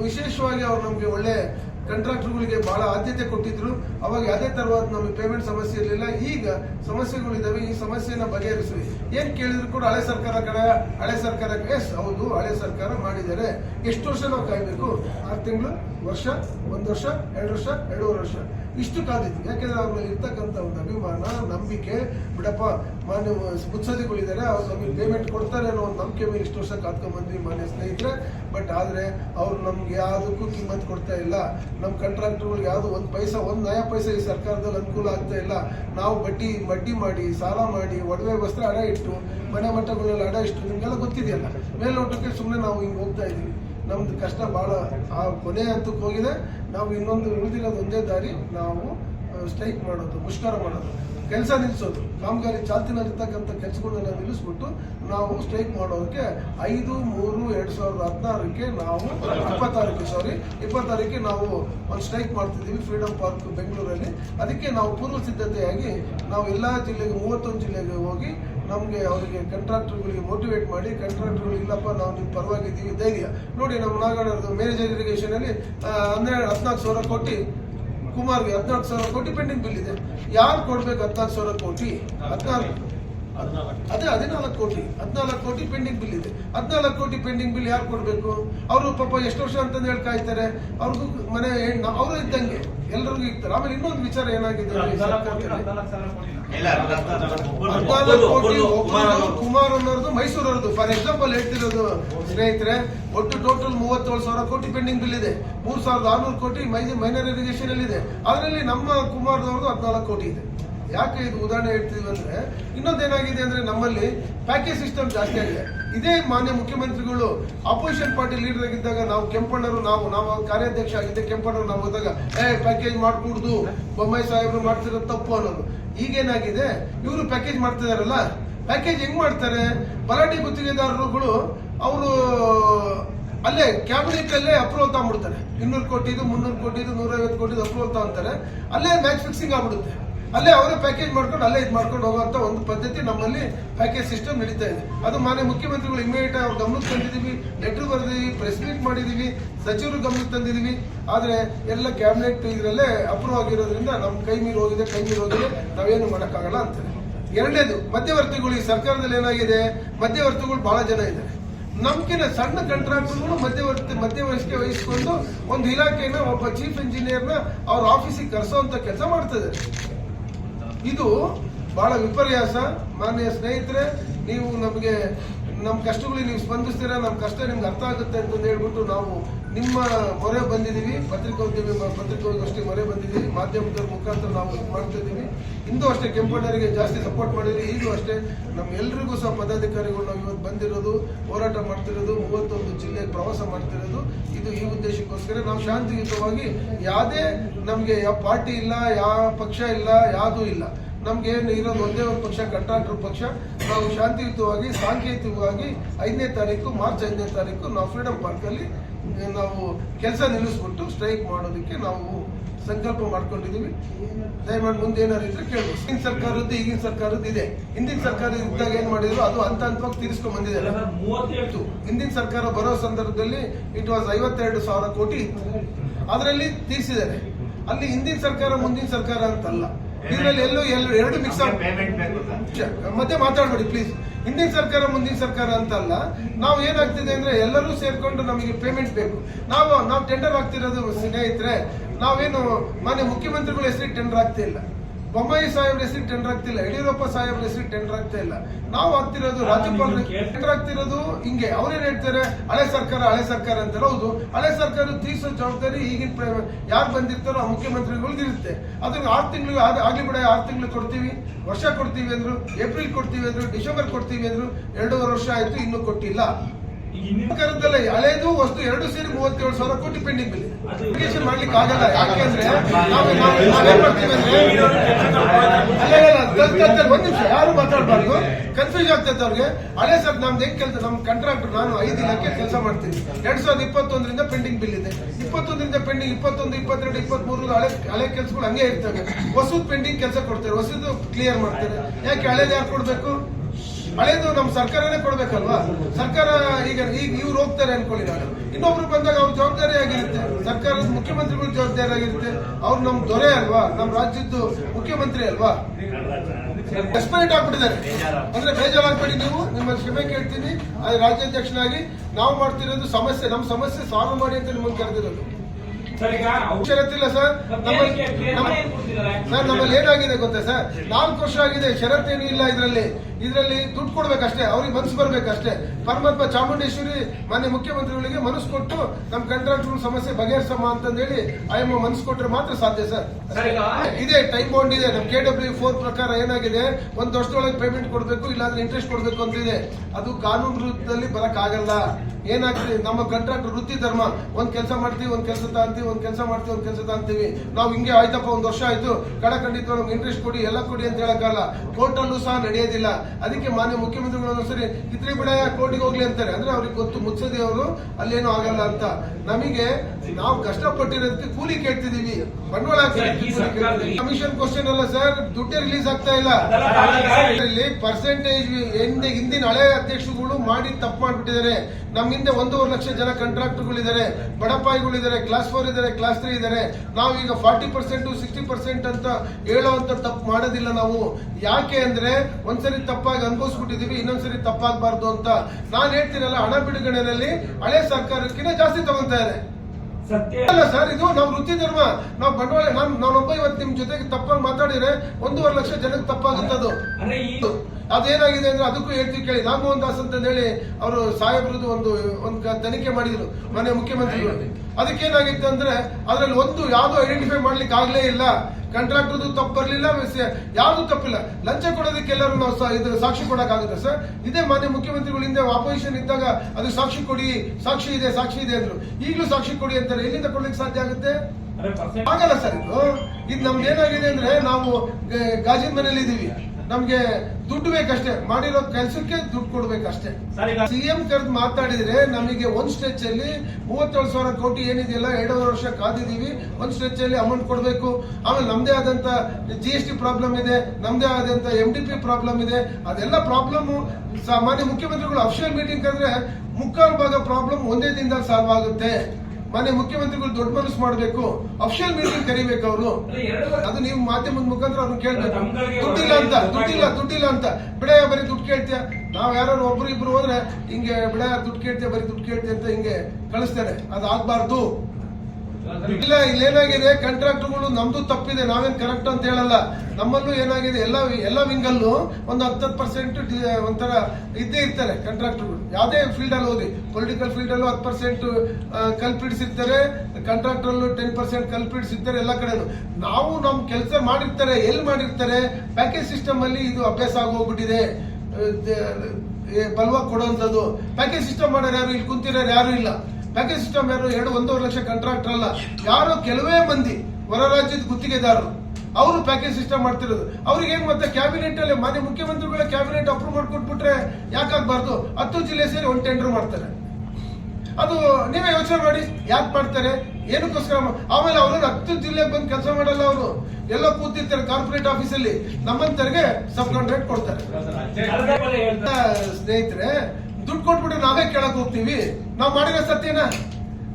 ವಿಶೇಷವಾಗಿ ಅವರು ನಮಗೆ ಒಳ್ಳೆ ಕಾಂಟ್ರಾಕ್ಟರ್ಗಳಿಗೆ ಬಹಳ ಆದ್ಯತೆ ಕೊಟ್ಟಿದ್ರು. ಅವಾಗ ಯಾವುದೇ ತರವಾದ ನಮಗೆ ಪೇಮೆಂಟ್ ಸಮಸ್ಯೆ ಇರಲಿಲ್ಲ. ಈಗ ಸಮಸ್ಯೆಗಳಿದ್ದಾವೆ ಈ ಸಮಸ್ಯೆಯನ್ನು ಬಗೆಹರಿಸಿ ಏನ್ ಕೇಳಿದ್ರು ಕೂಡ ಹಳೆ ಸರ್ಕಾರ ಕಡೆ, ಹಳೆ ಸರ್ಕಾರ ಎಸ್, ಹೌದು, ಹಳೆ ಸರ್ಕಾರ ಮಾಡಿದ್ದಾರೆ. ಎಷ್ಟು ವರ್ಷ ನಾವು ಕಾಯ್ಬೇಕು? ಆರು ತಿಂಗಳು, ವರ್ಷ, ಒಂದು ವರ್ಷ, ಎರಡು ವರ್ಷ, ಎರಡೂವರೆ ವರ್ಷ. ಇಷ್ಟು ಕಾದಿದ್ವಿ ಯಾಕೆಂದ್ರೆ ಅವ್ರಲ್ಲಿ ಇರ್ತಕ್ಕಂಥ ಒಂದು ಅಭಿಮಾನ, ನಂಬಿಕೆ, ಬಿಡಪ್ಪ, ಮಾನ್ಯ ಮುತ್ಸದಿಗಳಿದ್ದಾರೆ ಅವ್ರು ನಮಗೆ ಪೇಮೆಂಟ್ ಕೊಡ್ತಾರೆ ಅನ್ನೋ ಒಂದು ನಂಬಿಕೆ ಮೇಲೆ ಇಷ್ಟು ವರ್ಷ ಕಾದ್ಕೊಂಡ್ ಬಂದ್ವಿ ಮಾನ್ಯ ಸ್ನೇಹಿತರೆ. ಬಟ್ ಆದ್ರೆ ಅವ್ರು ನಮ್ಗೆ ಯಾವುದಕ್ಕೂ ಕಿಮ್ಮತ್ ಕೊಡ್ತಾ ಇಲ್ಲ. ನಮ್ಮ ಕಾಂಟ್ರಾಕ್ಟರ್ಗಳಿಗೆ ಯಾವ್ದು ಒಂದು ಪೈಸಾ, ಒಂದು ನಯ ಪೈಸಾ ಈ ಸರ್ಕಾರದಲ್ಲಿ ಅನುಕೂಲ ಆಗ್ತಾ ಇಲ್ಲ. ನಾವು ಬಡ್ಡಿ ಬಡ್ಡಿ ಮಾಡಿ, ಸಾಲ ಮಾಡಿ, ಒಡವೆ, ವಸ್ತ್ರ ಅಡ ಇಟ್ಟು, ಮನೆ ಮಟ್ಟಗಳಲ್ಲಿ ಅಡ ಇಷ್ಟು ನಿಮಗೆಲ್ಲ ಗೊತ್ತಿದೆಯಲ್ಲ. ಮೇಲ್ನೋಟಕ್ಕೆ ಸುಮ್ಮನೆ ನಾವು ಹಿಂಗೆ ಹೋಗ್ತಾ ಇದೀವಿ. ನಮ್ದು ಕಷ್ಟ ಬಹಳ ಆ ಕೊನೆ ಹಂತಕ್ಕೆ ಹೋಗಿದೆ. ನಾವು ಇನ್ನೊಂದು ಉಳಿದಿರೋದು ಒಂದೇ ದಾರಿ, ನಾವು ಸ್ಟ್ರೈಕ್ ಮಾಡೋದು, ಮುಷ್ಕರ ಮಾಡೋದು. ಕೆಲಸ ನಿಲ್ಲಿಸೋದು ಕಾಮಗಾರಿ ಚಾಲ್ತಿನಲ್ಲಿರ್ತಕ್ಕಂಥ ಕೆಲಸಗಳನ್ನ ನಿಲ್ಲಿಸ್ಬಿಟ್ಟು ನಾವು ಸ್ಟ್ರೈಕ್ ಮಾಡೋದಕ್ಕೆ ಐದು, ಮೂರು, ಎರಡು ಸಾವಿರದ ಹದಿನಾರಕ್ಕೆ ನಾವು ಇಪ್ಪತ್ತಾರಕ್ಕೆ ಸಾರಿ ಇಪ್ಪತ್ತಾರಕ್ಕೆ ನಾವು ಒಂದು ಸ್ಟ್ರೈಕ್ ಮಾಡ್ತಿದ್ದೀವಿ ಫ್ರೀಡಂ ಪಾರ್ಕ್ ಬೆಂಗಳೂರಲ್ಲಿ ಅದಕ್ಕೆ ನಾವು ಪೂರ್ವ ಸಿದ್ಧತೆಯಾಗಿ ನಾವು ಎಲ್ಲ ಜಿಲ್ಲೆಗೆ, ಮೂವತ್ತೊಂದು ಜಿಲ್ಲೆಗೆ ಹೋಗಿ ನಮಗೆ ಅವರಿಗೆ ಕಾಂಟ್ರಾಕ್ಟರ್ಗಳಿಗೆ ಮೋಟಿವೇಟ್ ಮಾಡಿ ಕಾಂಟ್ರಾಕ್ಟರ್ಗಳು ಇಲ್ಲಪ್ಪ, ನಾವು ನಿಮ್ಮ ಪರವಾಗಿದ್ದೀವಿ, ಧೈರ್ಯ. ನೋಡಿ, ನಮ್ಮ ನಾಗಣ್ಣವ್ರದ್ದು ಮೇನೇಜರ್ ಇರಿಗೇಷನಲ್ಲಿ ಹನ್ನೆರಡು ಹದಿನಾಲ್ಕು ಸಾವಿರ ಕೋಟಿ, ಕುಮಾರ್ಗೆ ಹದಿನಾಲ್ಕು ಸಾವಿರ ಕೋಟಿ ಪೆಂಡಿಂಗ್ ಬಿಲ್ ಇದೆ. ಯಾರು ಕೊಡ್ಬೇಕು ಹದಿನಾಲ್ಕು ಸಾವಿರ ಕೋಟಿ? ಹದಿನಾಲ್ಕು ಅದೇ ಹದಿನಾಲ್ಕು ಕೋಟಿ. ಹದಿನಾಲ್ಕು ಕೋಟಿ ಪೆಂಡಿಂಗ್ ಬಿಲ್ ಇದೆ. ಹದಿನಾಲ್ಕು ಕೋಟಿ ಪೆಂಡಿಂಗ್ ಬಿಲ್ ಯಾರು ಕೊಡ್ಬೇಕು? ಅವರು ಪಾಪ ಎಷ್ಟು ವರ್ಷ ಅಂತಂದು ಹೇಳಿ ಕಾಯ್ತಾರೆ. ಅವ್ರಿಗೂ ಮನೆ ಹೆಣ್ಣು ಅವರು ಇದ್ದಂಗೆ. ಎಲ್ಲರಿಗೂ ಇರ್ತಾರೆ. ಆಮೇಲೆ ಇನ್ನೊಂದು ವಿಚಾರ ಏನಾಗಿದೆ ಹದಿನಾಲ್ಕು ಕೋಟಿ ಕುಮಾರ್ ಅನ್ನೋರ್ದು ಮೈಸೂರವ್ರದ್ದು. ಫಾರ್ ಎಕ್ಸಾಂಪಲ್ ಹೇಳ್ತಿರೋದು ಸ್ನೇಹಿತರೆ ಒಟ್ಟು ಟೋಟಲ್ ಮೂವತ್ತೇಳು ಸಾವಿರ ಕೋಟಿ ಪೆಂಡಿಂಗ್ ಬಿಲ್ ಇದೆ. ಮೂರ್ ಸಾವಿರದ ಆರ್ನೂರು ಕೋಟಿ ಮೈನರ್ ಇರಿಗೇಷನ್ ಅಲ್ಲಿ ಇದೆ ಅದರಲ್ಲಿ ನಮ್ಮ ಕುಮಾರ್ದವ್ರದ್ದು ಹದಿನಾಲ್ಕು ಕೋಟಿ ಇದೆ. ಯಾಕೆ ಇದು ಉದಾಹರಣೆ ಹೇಳ್ತೀವಿ ಅಂದ್ರೆ ಇನ್ನೊಂದೇನಾಗಿದೆ ಅಂದ್ರೆ ನಮ್ಮಲ್ಲಿ ಪ್ಯಾಕೇಜ್ ಸಿಸ್ಟಮ್ ಜಾಸ್ತಿ ಆಗಿದೆ. ಇದೇ ಮಾನ್ಯ ಮುಖ್ಯಮಂತ್ರಿಗಳು ಅಪೋಸಿಷನ್ ಪಾರ್ಟಿ ಲೀಡರ್ ಆಗಿದ್ದಾಗ ನಾವು ಕೆಂಪಣ್ಣರು, ನಾವು ನಾವು ಕಾರ್ಯಾಧ್ಯಕ್ಷ ಆಗಿದ್ದೆ ಕೆಂಪಣ್ಣರು, ನಾವು ಹೋದಾಗ, ಏ ಪ್ಯಾಕೇಜ್ ಮಾಡ್ಕೂಡ್ದು, ಬೊಮ್ಮಾಯಿ ಸಾಹೇಬ್ರು ಮಾಡ್ತಿರೋ ತಪ್ಪು ಅನ್ನೋದು. ಈಗೇನಾಗಿದೆ? ಇವರು ಪ್ಯಾಕೇಜ್ ಮಾಡ್ತಿದಾರಲ್ಲ? ಪ್ಯಾಕೇಜ್ ಹೆಂಗ್ ಮಾಡ್ತಾರೆ? ಬಲಾಟಿ ಗುತ್ತಿಗೆದಾರರುಗಳು ಅವರು, ಅಲ್ಲೇ ಕ್ಯಾಬಿನೆಟ್ ಅಲ್ಲೇ ಅಪ್ರೂವಲ್ ತಗೊಂಡ್ಬಿಡ್ತಾರೆ. ಇನ್ನೂರು ಕೋಟಿದು, ಮುನ್ನೂರು ಕೋಟಿದು, ನೂರೈವತ್ತು ಕೋಟಿದು ಅಪ್ರೂವಲ್ ತಗೊಂತಾರೆ. ಅಲ್ಲೇ ಮ್ಯಾಚ್ ಫಿಕ್ಸಿಂಗ್ ಆಗ್ಬಿಡುತ್ತೆ. ಅಲ್ಲೇ ಅವರು ಪ್ಯಾಕೇಜ್ ಮಾಡ್ಕೊಂಡು ಅಲ್ಲೇ ಇದು ಮಾಡ್ಕೊಂಡು ಹೋಗುವಂತ ಒಂದು ಪದ್ಧತಿ ನಮ್ಮಲ್ಲಿ ಪ್ಯಾಕೇಜ್ ಸಿಸ್ಟಮ್ ನಡೀತಾ ಇದೆ. ಅದು ಮಾನ್ಯ ಮುಖ್ಯಮಂತ್ರಿಗಳು ಇಮಿಡಿಯೇಟ್ ಅವ್ರ ಗಮನಕ್ಕೆ ತಂದಿದ್ದೀವಿ ಲೆಟರ್ ಬರೆದಿದ್ದೀವಿ ಪ್ರೆಸ್ ಮೀಟ್ ಮಾಡಿದೀವಿ, ಸಚಿವರು ಗಮನಕ್ಕೆ ತಂದಿದ್ದೀವಿ ಆದರೆ ಎಲ್ಲ ಕ್ಯಾಬಿನೆಟ್ ಇದರಲ್ಲೇ ಅಪ್ರೂವ್ ಆಗಿರೋದ್ರಿಂದ ನಮ್ಮ ಕೈ ಮೀರಿ ಹೋಗಿದೆ, ಕೈ ಮೀರಿ ಹೋಗಿದೆ, ನಾವೇನು ಮಾಡೋಕ್ಕಾಗಲ್ಲ ಅಂತಾರೆ. ಎರಡನೇದು, ಮಧ್ಯವರ್ತಿಗಳು ಈ ಸರ್ಕಾರದಲ್ಲಿ ಏನಾಗಿದೆ? ಮಧ್ಯವರ್ತಿಗಳು ಬಹಳ ಜನ ಇದ್ದಾರೆ. ನಮ್ಗಿನ ಸಣ್ಣ ಕಂಟ್ರಾಕ್ಟರ್ಗಳು ಮಧ್ಯವರ್ತಿ, ಮಧ್ಯವರ್ತಿಗೆ ವಹಿಸಿಕೊಂಡು ಒಂದು ಇಲಾಖೆಯನ್ನ ಒಬ್ಬ ಚೀಫ್ ಇಂಜಿನಿಯರ್ನ ಅವ್ರ ಆಫೀಸಿಗೆ ಕರೆಸೋಂತ ಕೆಲಸ ಮಾಡ್ತದೆ ಇದು ಬಹಳ ವಿಪರ್ಯಾಸ. ಮಾನ್ಯ ಸ್ನೇಹಿತರೆ, ನೀವು ನಮಗೆ ನಮ್ಮ ಕಷ್ಟಗಳಿಗೆ ನೀವು ಸ್ಪಂದಿಸ್ತೀರಾ ನಮ್ಮ ಕಷ್ಟ ನಿಮ್ಗೆ ಅರ್ಥ ಆಗುತ್ತೆ ಅಂತಂದು ಹೇಳ್ಬಿಟ್ಟು ನಾವು ನಿಮ್ಮ ಮೊರೆ ಬಂದಿದ್ದೀವಿ, ಪತ್ರಿಕೋದ್ಯಮಿ ಅಷ್ಟೇ ಮೊರೆ ಬಂದಿದ್ದೀವಿ. ಮಾಧ್ಯಮದ ಮುಖಾಂತರ ನಾವು ಮಾಡ್ತಾ ಇದ್ದೀವಿ. ಇಂದು ಅಷ್ಟೇ ಕೆಂಪಣ್ಣರಿಗೆ ಜಾಸ್ತಿ ಸಪೋರ್ಟ್ ಮಾಡಿದ್ವಿ ಈಗಲೂ ಅಷ್ಟೇ ನಮ್ಮ ಎಲ್ರಿಗೂ ಸಹ ಪದಾಧಿಕಾರಿಗಳು ನಾವು ಇವತ್ತು ಬಂದಿರೋದು, ಹೋರಾಟ ಮಾಡ್ತಿರೋದು, ಮೂವತ್ತೊಂದು ಜಿಲ್ಲೆ ಪ್ರವಾಸ ಮಾಡ್ತಿರೋದು, ಇದು ಈ ಉದ್ದೇಶಕ್ಕೋಸ್ಕರ ನಾವು ಶಾಂತಿಯುತವಾಗಿ ಯಾವುದೇ ನಮಗೆ ಯಾವ ಪಾರ್ಟಿ ಇಲ್ಲ, ಯಾವ ಪಕ್ಷ ಇಲ್ಲ, ಯಾವುದೂ ಇಲ್ಲ. ನಮ್ಗೆ ಏನು ಇರೋದು ಒಂದೇ ಒಂದು ಪಕ್ಷ ಕಾಂಟ್ರಾಕ್ಟರ್ ಪಕ್ಷ. ನಾವು ಶಾಂತಿಯುತವಾಗಿ ಸಾಂಕೇತಿಕವಾಗಿ ಐದನೇ ತಾರೀಕು ಮಾರ್ಚ್ ಐದನೇ ತಾರೀಕು ನಾವು ಫ್ರೀಡಂ ಪಾರ್ಕಲ್ಲಿ ನಾವು ಕೆಲಸ ನಿಲ್ಲಿಸ್ಬಿಟ್ಟು ಸ್ಟ್ರೈಕ್ ಮಾಡೋದಕ್ಕೆ ನಾವು ಸಂಕಲ್ಪ ಮಾಡ್ಕೊಂಡಿದೀವಿ. ದಯಮಾಡಿ ಮುಂದೆ ಏನಾದ್ರು ಇದ್ರೆ ಕೇಳಿ ಹಿಂದಿನ ಸರ್ಕಾರದ್ದು ಈಗಿನ ಸರ್ಕಾರದ್ದು ಇದೆ. ಹಿಂದಿನ ಸರ್ಕಾರ ಇದ್ದಾಗ ಏನ್ ಮಾಡಿದ್ರು? ಅದು ಹಂತ ಹಂತವಾಗಿ ತೀರಿಸ್ಕೊಂಡ್ ಬಂದಿದ್ದಾರೆ. ಹಿಂದಿನ ಸರ್ಕಾರ ಬರೋ ಸಂದರ್ಭದಲ್ಲಿ ಇಟ್ ವಾಸ್ ಐವತ್ತೆರಡು ಸಾವಿರ ಕೋಟಿ ಅದರಲ್ಲಿ ತೀರಿಸಿದ್ದಾರೆ. ಅಲ್ಲಿ ಹಿಂದಿನ ಸರ್ಕಾರ ಮುಂದಿನ ಸರ್ಕಾರ ಅಂತಲ್ಲ. ಇದರಲ್ಲಿ ಎಲ್ಲೂ ಎರಡು ಎರಡು ಮಿಕ್ಸ್ ಮತ್ತೆ ಮಾತಾಡ್ಬೇಡಿ ಪ್ಲೀಸ್ ಹಿಂದಿನ ಸರ್ಕಾರ ಮುಂದಿನ ಸರ್ಕಾರ ಅಂತ ಅಲ್ಲ ನಾವು ಏನಾಗ್ತಿದೆ ಅಂದ್ರೆ ಎಲ್ಲರೂ ಸೇರ್ಕೊಂಡು ನಮಗೆ ಪೇಮೆಂಟ್ ಬೇಕು. ನಾವು ನಾವು ಟೆಂಡರ್ ಆಗ್ತಿರೋದು ಸ್ನೇಹಿತರೆ ನಾವೇನು ಮಾನ್ಯ ಮುಖ್ಯಮಂತ್ರಿಗಳ ಹೆಸರಿಗೆ ಟೆಂಡರ್ ಆಗ್ತಿಲ್ಲ. ಬೊಮ್ಮಾಯಿ ಸಾಹೇಬ್ ಹೆಸರು ಟೆಂಡರ್ ಆಗ್ತಿಲ್ಲ ಯಡಿಯೂರಪ್ಪ ಸಾಹೇಬ್ರ ಹೆಸರು ಟೆಂಡರ್ ಆಗ್ತಾ ಇಲ್ಲ. ನಾವು ಆಗ್ತಿರೋದು ರಾಜ್ಯಪಾಲರು ಟೆಂಡರ್ ಆಗ್ತಿರೋದು ಹಿಂಗೆ. ಅವ್ರೇನ್ ಹೇಳ್ತಾರೆ? ಹಳೆ ಸರ್ಕಾರ ಹಳೆ ಸರ್ಕಾರ ಅಂತ ಹೌದು. ಹಳೆ ಸರ್ಕಾರ ತೀರ್ಸೋ ಜವಾಬ್ದಾರಿ ಈಗಿನ ಯಾರು ಬಂದಿರ್ತಾರೋ ಆ ಮುಖ್ಯಮಂತ್ರಿ ಉಳಿದಿರುತ್ತೆ ಅದಕ್ಕೆ ಆರು ತಿಂಗಳು ಆಗ್ಲಿ ಬಿಡ ಆರು ತಿಂಗಳು ಕೊಡ್ತೀವಿ. ವರ್ಷ ಕೊಡ್ತೀವಿ ಅಂದ್ರು ಏಪ್ರಿಲ್ ಕೊಡ್ತೀವಿ ಅಂದ್ರು ಡಿಸೆಂಬರ್ ಕೊಡ್ತೀವಿ ಅಂದ್ರು ಎರಡೂವರೆ ವರ್ಷ ಆಯ್ತು ಇನ್ನೂ ಕೊಟ್ಟಿಲ್ಲ. ಹಳೇದು ವಸ್ತು ಎರಡು ಸೇರಿ ಮೂವತ್ತೇಳು ಸಾವಿರ ಕೋಟಿ ಪೆಂಡಿಂಗ್ ಬಿಲ್ ಅಪ್ಲಿಕೇಶನ್ ಮಾಡ್ಲಿಕ್ಕೆ ಆಗಲ್ಲ. ಯಾಕೆಂದ್ರೆ ಒಂದ್ ನಿಮಿಷ. ಯಾರು ಮಾತಾಡಬಾರ್ದು? ಕನ್ಫ್ಯೂಸ್ ಆಗ್ತೈತೆ ಅವ್ರಿಗೆ ಹಳೆ ಸರ್ ನಮ್ದು ಹೆಂಗ್ ಕೆಲಸ ನಮ್ ಕಾಂಟ್ರಾಕ್ಟರ್ ನಾನು ಐದು ಇಲಾಖೆ ಕೆಲಸ ಮಾಡ್ತೀನಿ. ಎರಡ್ ಸಾವಿರದ ಇಪ್ಪತ್ತೊಂದರಿಂದ ಪೆಂಡಿಂಗ್ ಬಿಲ್ ಇದೆ. ಇಪ್ಪತ್ತೊಂದರಿಂದ ಪೆಂಡಿಂಗ್, ಇಪ್ಪತ್ತೊಂದು, ಇಪ್ಪತ್ತೆರಡು ಇಪ್ಪತ್ಮೂರು ಹಳೆ ಹಳೆ ಕೆಲಸಗಳು ಹಂಗೆ ಇರ್ತವೆ. ಹೊಸದು ಪೆಂಡಿಂಗ್ ಕೆಲಸ ಕೊಡ್ತಾರೆ. ಹೊಸದು ಕ್ಲಿಯರ್ ಮಾಡ್ತಾರೆ. ಯಾಕೆ ಹಳೇದು ಯಾರು ಕೊಡ್ಬೇಕು? ಹಳೇದು ನಮ್ಮ ಸರ್ಕಾರನೇ ಕೊಡ್ಬೇಕಲ್ವಾ? ಸರ್ಕಾರ ಈಗ ಈಗ ಇವ್ರು ಹೋಗ್ತಾರೆ ಅನ್ಕೊಳ್ಳಿ ನಾನು. ಇನ್ನೊಬ್ರು ಬಂದಾಗ ಅವ್ರ ಜವಾಬ್ದಾರಿ ಆಗಿರುತ್ತೆ ಸರ್ಕಾರದ ಮುಖ್ಯಮಂತ್ರಿಗಳ ಜವಾಬ್ದಾರಿ ಆಗಿರುತ್ತೆ ಅವ್ರು ನಮ್ ದೊರೆ ಅಲ್ವಾ? ನಮ್ಮ ರಾಜ್ಯದ್ದು ಮುಖ್ಯಮಂತ್ರಿ ಅಲ್ವಾ? ಡೆಸ್ಪರೇಟ್ ಆಗ್ಬಿಟ್ಟಿದ್ದಾರೆ. ಅಂದ್ರೆ ಬೇಜಾರಾಗ್ಬೇಡಿ ನೀವು ನಿಮ್ಮ ಕ್ಷಮೆ ಕೇಳ್ತೀನಿ. ಅದೇ ರಾಜ್ಯಾಧ್ಯಕ್ಷನಾಗಿ ನಾವು ಮಾಡ್ತಿರೋದು ಸಮಸ್ಯೆ ನಮ್ಮ ಸಮಸ್ಯೆ ಸಾಲ್ವ್ ಮಾಡಿ ಅಂತ ನಿಮಗೆ ಕರೆದಿರೋದು. ಷರತ್ತಿಲ್ಲ ಸರ್? ನಮ್ಮಲ್ಲಿ ನಮ್ಮ- ಸರ್, ನಮ್ಮಲ್ಲಿ ಏನಾಗಿದೆ ಗೊತ್ತಾ ಸರ್? ನಾಲ್ಕು ವರ್ಷ ಆಗಿದೆ, ಷರತ್ತೇನು ಇಲ್ಲ ಇದರಲ್ಲಿ. ಇದರಲ್ಲಿ ದುಡ್ಡು ಕೊಡ್ಬೇಕಷ್ಟೇ ಅವ್ರಿಗೆ ಮನಸ್ಸು ಬರ್ಬೇಕಷ್ಟೇ. ಪರಮಾತ್ಮ ಚಾಮುಂಡೇಶ್ವರಿ ಮಾನ್ಯ ಮುಖ್ಯಮಂತ್ರಿಗಳಿಗೆ ಮನಸ್ಸು ಕೊಟ್ಟು ನಮ್ಮ ಕಂಟ್ರಾಕ್ಟರ್ ಸಮಸ್ಯೆ ಬಗೆಹರಿಸಮ್ಮ ಅಂತಂದೇಳಿ ಐಎಂಒ ಮನಸ್ಸು ಕೊಟ್ಟರೆ ಮಾತ್ರ ಸಾಧ್ಯ ಸರ್. ಇದೆ ಟೈಮ್ ಬೌಂಡ್ ಇದೆ. ನಮ್ ಕೆ ಡಬ್ಲ್ಯೂ ಫೋರ್ ಪ್ರಕಾರ ಏನಾಗಿದೆ? ಒಂದ್ ವರ್ಷದೊಳಗೆ ಪೇಮೆಂಟ್ ಕೊಡಬೇಕು ಇಲ್ಲಾಂದ್ರೆ ಇಂಟ್ರೆಸ್ಟ್ ಕೊಡಬೇಕು ಅಂತ ಇದೆ. ಅದು ಕಾನೂನು ವೃತ್ತದಲ್ಲಿ ಬರಕ್ ಆಗಲ್ಲ ಏನಾಗ್ತದೆ ನಮ್ಮ ಕಂಟ್ರಾಕ್ಟ್ ವೃತ್ತಿ ಧರ್ಮ. ಒಂದ್ ಕೆಲಸ ಮಾಡ್ತೀವಿ ಒಂದ್ ಕೆಲಸ ತಾಂತೀವಿ ಒಂದ್ ಕೆಲಸ ಮಾಡ್ತೀವಿ ಒಂದ್ ಕೆಲಸ ತಾಂತೀವಿ. ನಾವು ಹಿಂಗೆ ಆಯ್ತಪ್ಪ ಒಂದ್ ವರ್ಷ ಆಯ್ತು. ಕಡ ಖಂಡಿತ ನಮ್ಗೆ ಇಂಟ್ರೆಸ್ಟ್ ಕೊಡಿ ಎಲ್ಲ ಕೊಡಿ ಅಂತ ಹೇಳಕ್ಕಲ್ಲ ಕೋರ್ಟಲ್ಲೂ ಸಹ ನಡೆಯೋದಿಲ್ಲ. ಅದಕ್ಕೆ ಮಾನ್ಯ ಮುಖ್ಯಮಂತ್ರಿಗಳು ಸರಿ ಇದ್ರಿ ಬಿಡ ಕೋರ್ಟಿಗೆ ಹೋಗ್ಲಿ ಅಂತಾರೆ. ಅಂದ್ರೆ ಅವ್ರಿಗೆ ಗೊತ್ತು ಮುಚ್ಚದೆ ಅವರು ಅಲ್ಲೇನು ಆಗಲ್ಲ ಅಂತ. ನಮಗೆ ನಾವು ಕಷ್ಟಪಟ್ಟಿರೋದಕ್ಕೆ ಕೂಲಿ ಕೇಳ್ತಿದೀವಿ ಬಂಡವಾಳ ಕಮಿಷನ್ ಕ್ವಶನ್ ಅಲ್ಲ ಸರ್ ದುಡ್ಡೇ ರಿಲೀಸ್ ಆಗ್ತಾ ಇಲ್ಲ. ಪರ್ಸೆಂಟೇಜ್ ಹಿಂದೆ ಹಿಂದಿನ ಹಳೆ ಅಧ್ಯಕ್ಷರುಗಳು ಮಾಡಿ ತಪ್ಪು ಮಾಡಿಬಿಟ್ಟಿದ್ದಾರೆ. ನಮ್ಮ ಹಿಂದೆ ಒಂದೂವರೆ ಲಕ್ಷ ಜನ ಕಾಂಟ್ರಾಕ್ಟರ್ಗಳಿದ್ದಾರೆ ಬಡಪಾಯಿಗಳಿದ್ದಾರೆ ಕ್ಲಾಸ್ ಫೋರ್ ಇದ್ದಾರೆ ಕ್ಲಾಸ್ ತ್ರೀ ಇದ್ದಾರೆ. ನಾವು ಈಗ ಫಾರ್ಟಿ ಪರ್ಸೆಂಟ್ ಸಿಕ್ಸ್ಟಿ ಪರ್ಸೆಂಟ್ ಅಂತ ಹೇಳೋ ಅಂತ ತಪ್ಪು ಮಾಡೋದಿಲ್ಲ ನಾವು. ಯಾಕೆ ಅಂದ್ರೆ ಒಂದ್ಸರಿ ತಪ್ಪಾಗಿ ಅನುಭವಿಸ್ಬಿಟ್ಟಿದೀವಿ ಇನ್ನೊಂದ್ಸರಿ ತಪ್ಪಾಗಬಾರ್ದು ಅಂತ ನಾನ್ ಹೇಳ್ತೀನಲ್ಲ ಹಣ ಬಿಡುಗಡೆನಲ್ಲಿ ಹಳೆ ಸರ್ಕಾರಕ್ಕಿಂತ ಜಾಸ್ತಿ ತಗೊಂತಾ ಇದೆ. ಅಲ್ಲ ಸರ್ ಇದು ನಾವು ವೃತ್ತಿ ಧರ್ಮ ನಾವು ಬಂಡವಾಳ ನಾನು ನಾನೊಬ್ಬ ಇವತ್ತು ನಿಮ್ ಜೊತೆಗೆ ತಪ್ಪಾಗಿ ಮಾತಾಡಿದ್ರೆ ಒಂದೂವರೆ ಲಕ್ಷ ಜನಕ್ಕೆ ತಪ್ಪಾಗುತ್ತದು ಅದೇನಾಗಿದೆ ಅಂದ್ರೆ ಅದಕ್ಕೂ ಹೇಳ್ತೀವಿ ಕೇಳಿ ನಾಗಮೋಹನ್ ದಾಸ್ ಅಂತ ಹೇಳಿ ಅವರು ಸಾಹೇಬ್ರದ್ದು ಒಂದು ಒಂದು ತನಿಖೆ ಮಾಡಿದ್ರು ಮನೆ ಮುಖ್ಯಮಂತ್ರಿಗಳು. ಅದಕ್ಕೇನಾಗಿತ್ತು ಅಂದ್ರೆ ಅದ್ರಲ್ಲಿ ಒಂದು ಯಾವ್ದು ಐಡೆಂಟಿಫೈ ಮಾಡ್ಲಿಕ್ಕೆ ಆಗ್ಲೇ ಇಲ್ಲ. ಕಾಂಟ್ರಾಕ್ಟರ್ದು ತಪ್ಪು ಬರ್ಲಿಲ್ಲ ಯಾವ್ದು ತಪ್ಪಿಲ್ಲ. ಲಂಚ ಕೊಡೋದಕ್ಕೆಲ್ಲರೂ ನಾವು ಸಾ- ಇದು ಸಾಕ್ಷಿ ಕೊಡೋಕ್ಕಾಗುತ್ತೆ ಸರ್. ಇದೇ ಮಾನ್ಯ ಮುಖ್ಯಮಂತ್ರಿಗಳು ಹಿಂದೆ ಆಪೋಸಿಷನ್ ಇದ್ದಾಗ ಅದು ಸಾಕ್ಷಿ ಕೊಡಿ ಸಾಕ್ಷಿ ಇದೆ ಸಾಕ್ಷಿ ಇದೆ ಅಂದ್ರು. ಈಗಲೂ ಸಾಕ್ಷಿ ಕೊಡಿ ಅಂತಾರೆ. ಎಲ್ಲಿಂದ ಕೊಡ್ಲಿಕ್ಕೆ ಸಾಧ್ಯ ಆಗುತ್ತೆ? ಆಗಲ್ಲ ಸರ್ ಇದು. ಇದು ನಮ್ದು ಏನಾಗಿದೆ ಅಂದ್ರೆ ನಾವು ಗಾಜಿನ ಮನೇಲಿ ಇದೀವಿ ನಮ್ಗೆ ದುಡ್ಡು ಬೇಕಷ್ಟೇ ಮಾಡಿರೋ ಕೆಲಸಕ್ಕೆ ದುಡ್ಡು ಕೊಡ್ಬೇಕಷ್ಟೇ. ಸಿಎಂ ಕರೆದು ಮಾತಾಡಿದ್ರೆ ನಮಗೆ ಒಂದ್ ಸ್ಟೆಚ್ ಅಲ್ಲಿ ಮೂವತ್ತೇಳು ಸಾವಿರ ಕೋಟಿ ಏನಿದೆಯಲ್ಲ ಎರಡೂವರೆ ವರ್ಷ ಕಾದಿದೀವಿ ಒಂದ್ ಸ್ಟೆಚ್ ಅಲ್ಲಿ ಅಮೌಂಟ್ ಕೊಡಬೇಕು. ಆಮೇಲೆ ನಮ್ದೇ ಆದಂತ ಜಿ ಎಸ್ ಟಿ ಪ್ರಾಬ್ಲಮ್ ಇದೆ ನಮ್ದೇ ಆದಂತ ಎಂ ಡಿ ಪಿ ಪ್ರಾಬ್ಲಮ್ ಇದೆ. ಅದೆಲ್ಲ ಪ್ರಾಬ್ಲಮ್ ಸಾಮಾನ್ಯ ಮುಖ್ಯಮಂತ್ರಿಗಳು ಅಫಿಷಿಯಲ್ ಮೀಟಿಂಗ್ ಕರೆದ್ರೆ ಮುಕ್ಕಾಲು ಭಾಗ ಪ್ರಾಬ್ಲಮ್ ಒಂದೇ ದಿನದಲ್ಲಿ ಸಾಲ್ವ್ ಆಗುತ್ತೆ. ಮಾನ್ಯ ಮುಖ್ಯಮಂತ್ರಿಗಳು ದೊಡ್ಡ ಮನಸ್ಸು ಮಾಡಬೇಕು. ಅಫಿಷಿಯಲ್ ಮೀಟಿಂಗ್ ಕರಿಬೇಕು ಅವರು. ಅದು ನೀವು ಮಾಧ್ಯಮದ ಮುಖಾಂತರ ಅವ್ರನ್ನ ಕೇಳಬೇಕು. ದುಡ್ಡಿಲ್ಲ ಅಂತ ದುಡ್ಡಿಲ್ಲ ದುಡ್ಡಿಲ್ಲ ಅಂತ. ಬಿಡ ಬರೀ ದುಡ್ಡು ಕೇಳ್ತೀಯ. ನಾವ್ ಯಾರು ಒಬ್ರು ಇಬ್ರು ಹೋದ್ರೆ ಹಿಂಗೆ ಬಿಡ ದುಡ್ಡು ಕೇಳ್ತೀಯ ಬರೀ ದುಡ್ಡು ಕೇಳ್ತೀಯ ಅಂತ ಹಿಂಗೆ ಕಳಿಸ್ತಾರೆ. ಅದು ಆಗ್ಬಾರ್ದು. ಇಲ್ಲ, ಇಲ್ಲೇನಾಗಿದೆ? ಕಾಂಟ್ರಾಕ್ಟರ್ಗಳು ನಮ್ದು ತಪ್ಪಿದೆ, ನಾವೇನ್ ಕರೆಕ್ಟ್ ಅಂತ ಹೇಳಲ್ಲ. ನಮ್ಮಲ್ಲೂ ಏನಾಗಿದೆ? ಎಲ್ಲ ಎಲ್ಲ ವಿಂಗಲ್ಲೂ ಒಂದು ಹತ್ತತ್ತು ಪರ್ಸೆಂಟ್ ಒಂಥರ ಇದ್ದೇ ಇರ್ತಾರೆ ಕಾಂಟ್ರಾಕ್ಟರ್ಗಳು ಯಾವುದೇ ಫೀಲ್ಡ್ ಅಲ್ಲಿ ಹೋಗಿ. ಪೊಲಿಟಿಕಲ್ ಫೀಲ್ಡ್ ಅಲ್ಲೂ ಹತ್ತು ಪರ್ಸೆಂಟ್ ಕಲ್ಪಿಡಿಸಿರ್ತಾರೆ ಕಾಂಟ್ರಾಕ್ಟರ್ ಅಲ್ಲೂ ಟೆನ್ ಪರ್ಸೆಂಟ್ ಕಲ್ಪಿಡಿಸಿರ್ತಾರೆ ಎಲ್ಲ ಕಡೆ ನಾವು ನಮ್ಮ ಕೆಲಸ ಮಾಡಿರ್ತಾರೆ ಎಲ್ಲಿ ಮಾಡಿರ್ತಾರೆ ಪ್ಯಾಕೇಜ್ ಸಿಸ್ಟಮ್ ಅಲ್ಲಿ ಇದು ಅಭ್ಯಾಸ ಆಗೋಗ್ಬಿಟ್ಟಿದೆ. ಬಲ್ವಾ ಕೊಡುವಂಥದ್ದು ಪ್ಯಾಕೇಜ್ ಸಿಸ್ಟಮ್ ಮಾಡೋರು ಯಾರು? ಇಲ್ಲಿ ಕುಂತಿರೋರು ಯಾರು ಇಲ್ಲ. ಪ್ಯಾಕೇಜ್ ಸಿಸ್ಟಮ್ ಯಾರು? ಎರಡು ಒಂದೂವರೆ ಲಕ್ಷ ಕಾಂಟ್ರಾಕ್ಟರ್ ಅಲ್ಲ. ಯಾರೋ ಕೆಲವೇ ಮಂದಿ ಹೊರ ರಾಜ್ಯದ ಗುತ್ತಿಗೆದಾರರು ಅವರು ಪ್ಯಾಕೇಜ್ ಸಿಸ್ಟಮ್ ಮಾಡ್ತಿರೋದು. ಅವ್ರಿಗೆ ಏನ್ ಮತ್ತೆ ಕ್ಯಾಬಿನೆಟ್ ಅಲ್ಲಿ ಮಾನ್ಯ ಮುಖ್ಯಮಂತ್ರಿಗಳ ಕ್ಯಾಬಿನೆಟ್ ಅಪ್ರೂವ್ ಮಾಡ್ಕೊಟ್ಬಿಟ್ರೆ ಯಾಕಾಗಬಾರ್ದು ಹತ್ತು ಜಿಲ್ಲೆ ಸೇರಿ ಒಂದು ಟೆಂಡರ್ ಮಾಡ್ತಾರೆ. ಅದು ನೀವೇ ಯೋಚನೆ ಮಾಡಿ ಯಾಕೆ ಮಾಡ್ತಾರೆ? ಏನಕ್ಕೋಸ್ಕರ ಆಮೇಲೆ ಅವರು ಹತ್ತು ಜಿಲ್ಲೆಗೆ ಬಂದು ಕೆಲಸ ಮಾಡಲ್ಲ ಅವರು. ಎಲ್ಲ ಕೂತಿರ್ತಾರೆ ಕಾರ್ಪೊರೇಟ್ ಆಫೀಸಲ್ಲಿ ನಮ್ಮಂತರಿಗೆ ಸಬ್ ಕಾಂಟ್ರಾಕ್ಟ್ ಕೊಡ್ತಾರೆ. ಸ್ನೇಹಿತರೆ ದುಡ್ಡು ಕೊಟ್ಬಿಟ್ಟು ನಾವೇ ಕೇಳಕ್ ಹೋಗ್ತೀವಿ. ನಾವು ಮಾಡಿರೋ ಸತ್ಯನ